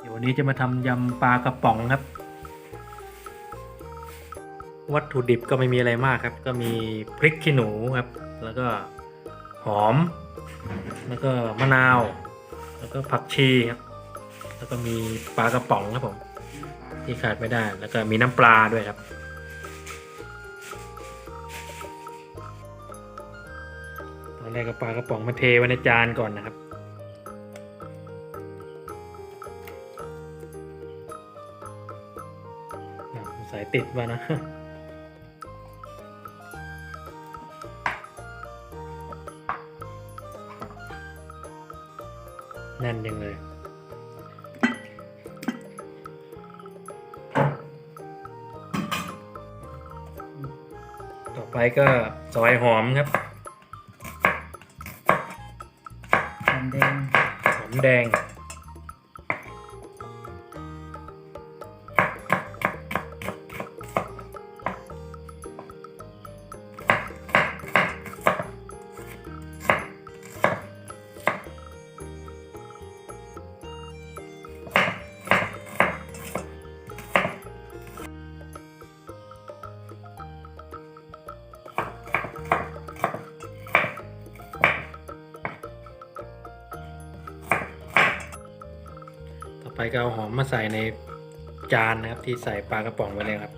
เดี๋ยววันนี้จะมาทำยำปลากระป๋องครับ วัตถุดิบก็ไม่มีอะไรมากครับ ก็มีพริกขี้หนูครับ แล้วก็หอม แล้วก็มะนาว แล้วก็ผักชีครับ แล้วก็มีปลากระป๋องครับผมที่ขาดไม่ได้ แล้วก็มีน้ำปลาด้วยครับ ตอนแรกก็ปลากระป๋องมาเทไว้ในจานก่อนนะครับ สายติดมานะ แน่นยังเลยต่อไปก็ซอยหอมครับหอมแดงหอมแดง ต่อไปก็เอาหอมมาใส่ในจานนะครับที่ใส่ปลากระป๋องไว้เลยครับ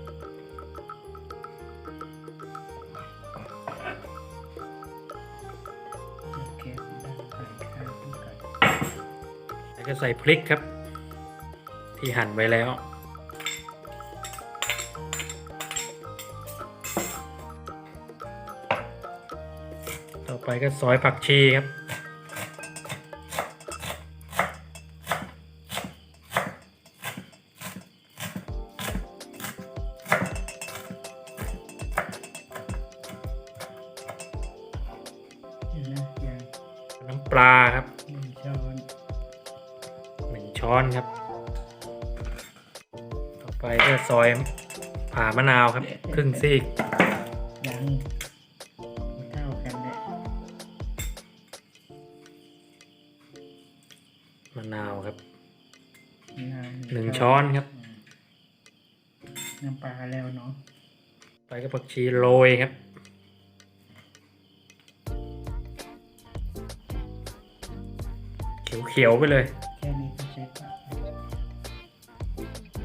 แล้วก็ใส่พริกครับ ที่หั่นไว้แล้ว ต่อไปก็ซอยผักชีครับ ปลาครับหนึ่งช้อนหนึ่งช้อนครับ ต่อไปก็ซอยผ่ามะนาวครับ ครึ่งซีกยังไม่เท่ากันเลยมะนาวครับงานหนึ่งช้อนครับ น้ำปลาแล้วเนาะไปก็ผักชีโรยครับ เขียวๆไปเลย แค่นี้ก็ใช้ปลา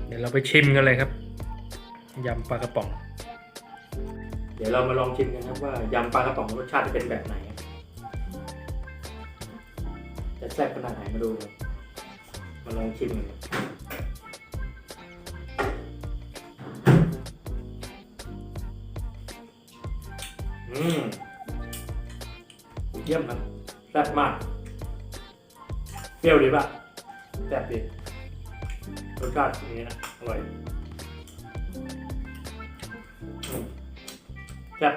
เดี๋ยวเราไปชิมกันเลยครับยำปลากระป๋อง เดี๋ยวเรามาลองชิมกันครับว่ายำปลากระป๋องรสชาติจะเป็นแบบไหนจะแซ่บขนาดไหนมาดูครับมาลองชิมกันอืมเยี่ยมครับแซ่บมาก เปรี้ยวดีป่ะแซ่บดีรสชาติอย่างนี้นะอร่อยแซ่บ